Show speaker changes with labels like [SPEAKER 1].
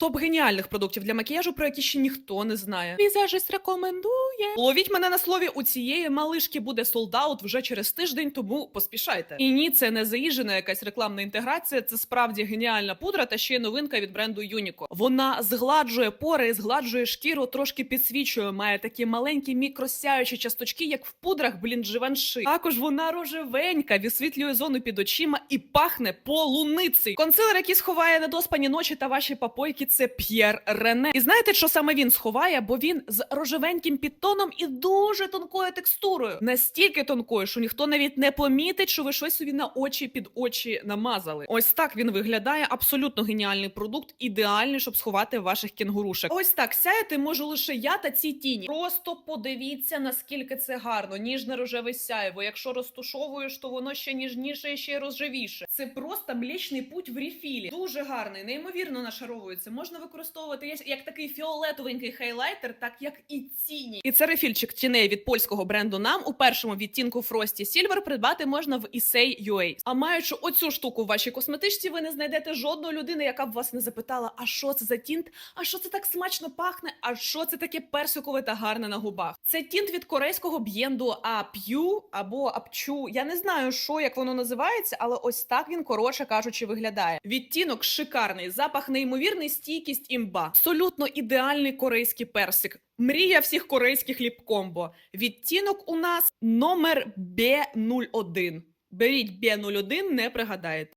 [SPEAKER 1] Топ геніальних продуктів для макіяжу, про які ще ніхто не знає. Візажист рекомендує. Ловіть мене на слові, у цієї малишки буде солдаут вже через тиждень, тому поспішайте. І ні, це не заїжджена якась рекламна інтеграція. Це справді геніальна пудра та ще й новинка від бренду Юніко. Вона згладжує пори, згладжує шкіру, трошки підсвічує, має такі маленькі мікросяючі часточки, як в пудрах, блін, живанши. Також вона рожевенька, висвітлює зону під очима і пахне полуницею. Консилер, який сховає недоспані ночі та ваші папойки, це П'єр Рене. І знаєте, що саме він сховає? Бо він з рожевеньким підтоном і дуже тонкою текстурою. Настільки тонкою, що ніхто навіть не помітить, що ви щось собі на очі під очі намазали. Ось так він виглядає. Абсолютно геніальний продукт, ідеальний, щоб сховати ваших кінгурушек. Ось так сяяти можу лише я та ці тіні. Просто подивіться, наскільки це гарно. Ніжне рожеве сяєво. Якщо розтушовуєш, то воно ще ніжніше ще й розживіше. Це просто млічний путь в рефілі. Дуже гарний, неймовірно нашаровується. Можна використовувати як- такий фіолетовенький хайлайтер, так як і тіні. І це рефільчик тіней від польського бренду нам у першому відтінку Frosty Silver придбати можна в Issei.ua. А маючи оцю штуку в вашій косметичці, ви не знайдете жодної людини, яка б вас не запитала, а що це за тінт, а що це так смачно пахне, а що це таке персикове та гарне на губах. Це тінт від корейського б'єнду Ап'ю або Апчу. Я не знаю, що як воно називається, але ось так він коротше кажучи виглядає. Відтінок шикарний, запах неймовірний, стійкість імба. Абсолютно ідеальний корейський персик. Мрія всіх корейських ліп-комбо. Відтінок у нас номер B01. Беріть B01, не пригадаєте.